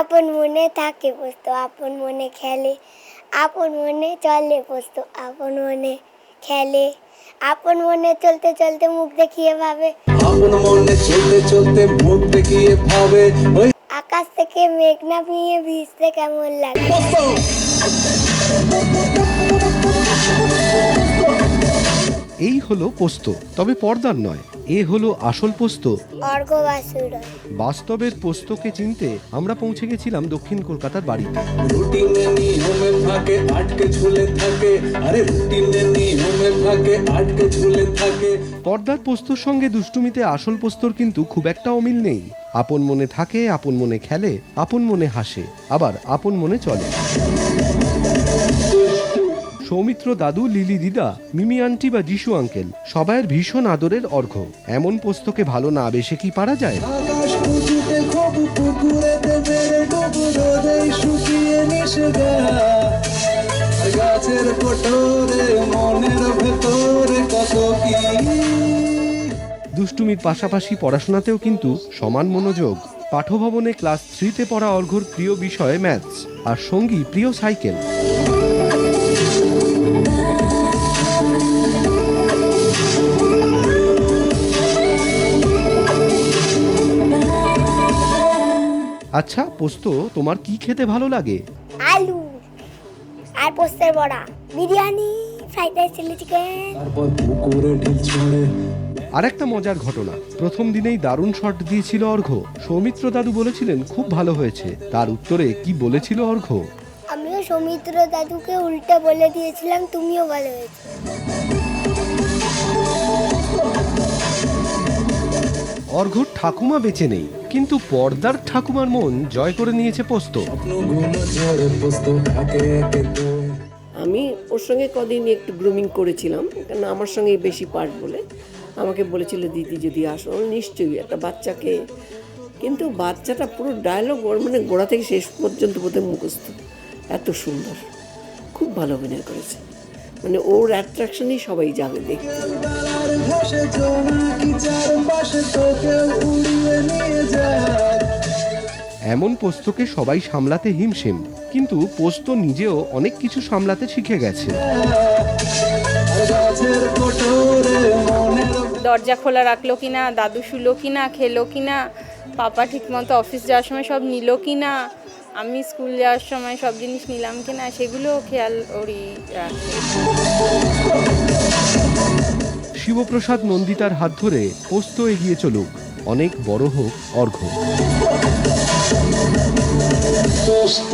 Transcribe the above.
মনে থাকে পোস্ত আপন মনে খেলে আপন মনে চলে পোস্ত আপন মনে খেলে আপন মনে চলতে চলতে মুখ দেখিয়ে ভাবে। আপন মনে চলতে চলতে মুখ দেখিয়ে ভাবে। ওই আকাশ থেকে মেঘ না পিয়ে ভিজতে কেমন লাগে? এই হলো পোস্ত তবে পর্দার নয়। এ হলো আসল পোস্ত। বাস্তবের পোস্তকে চিনতে আমরা পৌঁছে গেছিলাম দক্ষিণ কলকাতার বাড়িতে। পর্দার পোস্তর সঙ্গে দুষ্টুমিতে আসল পোস্তর কিন্তু খুব একটা অমিল নেই। আপন মনে থাকে আপন মনে খেলে আপন মনে হাসে আবার আপন মনে চলে। সৌমিত্র দাদু লিলি দিদা মিমি আন্টি বা যিশু আঙ্কেল সবাইয়ের ভীষণ আদরের অর্ঘ্য। এমন পোস্তকে ভালো না বেশে কি পারা যায়? গাছের কোটরে মনের ভেতরে কত কি? দুষ্টুমির পাশাপাশি পড়াশোনাতেও কিন্তু সমান মনোযোগ। পাঠভবনে ক্লাস থ্রিতে পড়া অর্ঘ্যর প্রিয় বিষয় ম্যাথস আর সঙ্গী প্রিয় সাইকেল। আচ্ছা পোস্ত তোমার কি খেতে ভালো লাগে? আলু আর পোস্তের বড়া। Biryani fried rice chilli chicken. আর একটা মজার ঘটনা। প্রথম দিনেই দারুণ শট দিয়েছিল অর্ঘ্য সৌমিত্র দাদু বলেছিলেন খুব ভালো হয়েছে। তার উত্তরে কি বলেছিল অর্ঘ্য আমিও সৌমিত্র দাদুকে উল্টে বলে দিয়েছিলাম তুমিও ভালো হয়েছে। অর্ঘ্যর ঠাকুমা বেঁচে নেই কিন্তু পর্দার ঠাকুমার মন জয় করে নিয়েছে পোস্ত। আমি ওর সঙ্গে কদিন একটু গ্রুমিং করেছিলাম কারণ আমার সঙ্গে বেশি পার্ট বলে। আমাকে বলেছিল দিদি যদি আসো নিশ্চয়ই একটা বাচ্চাকে কিন্তু বাচ্চাটা পুরো ডায়লগ ওর মানে গোড়া থেকে শেষ পর্যন্ত বোধহয় মুখস্থ। এত সুন্দর। খুব ভালো অভিনয় করেছে। মানে ওর অ্যাট্রাকশনই সবাই যাবে দেখতে। জোনাকি চারপাশে তোকে উড়িয়ে নিয়ে যায়। এমন পোস্তকে সবাই সামলাতে হিমশিম কিন্তু পোস্ত নিজেও অনেক কিছু সামলাতে শিখে গেছে। দরজা খোলা রাখল কি না দাদু শুলো কি না খেলো কি না পাপা ঠিকমতো অফিস যাওয়ার সময় সব নিল কি না আমি স্কুল যাওয়ার সময় সব জিনিস নিলাম কি না সেগুলো খেয়াল ওরই রাখে শিবপ্রসাদ নন্দিতার হাত ধরে পোস্ত এগিয়ে চলুক। অনেক বড় হোক অর্ঘ্য পোস্ত।